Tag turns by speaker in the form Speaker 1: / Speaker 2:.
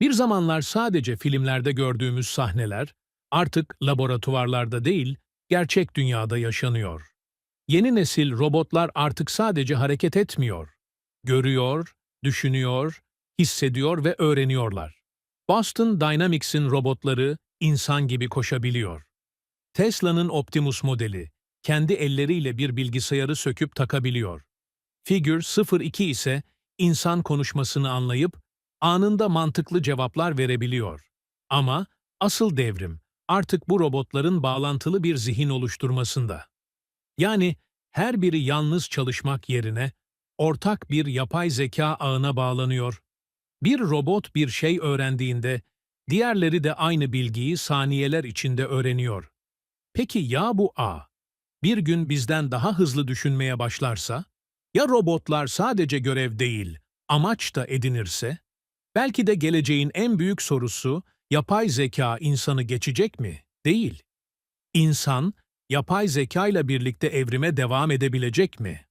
Speaker 1: Bir zamanlar sadece filmlerde gördüğümüz sahneler artık laboratuvarlarda değil, gerçek dünyada yaşanıyor. Yeni nesil robotlar artık sadece hareket etmiyor. Görüyor, düşünüyor, hissediyor ve öğreniyorlar. Boston Dynamics'in robotları insan gibi koşabiliyor. Tesla'nın Optimus modeli kendi elleriyle bir bilgisayarı söküp takabiliyor. Figure 02 ise insan konuşmasını anlayıp anında mantıklı cevaplar verebiliyor. Ama asıl devrim artık bu robotların bağlantılı bir zihin oluşturmasında. Yani her biri yalnız çalışmak yerine ortak bir yapay zeka ağına bağlanıyor. Bir robot bir şey öğrendiğinde diğerleri de aynı bilgiyi saniyeler içinde öğreniyor. Peki ya bu ağ bir gün bizden daha hızlı düşünmeye başlarsa? Ya robotlar sadece görev değil, amaç da edinirse? Belki de geleceğin en büyük sorusu yapay zeka insanı geçecek mi? Değil. İnsan, yapay zeka ile birlikte evrime devam edebilecek mi?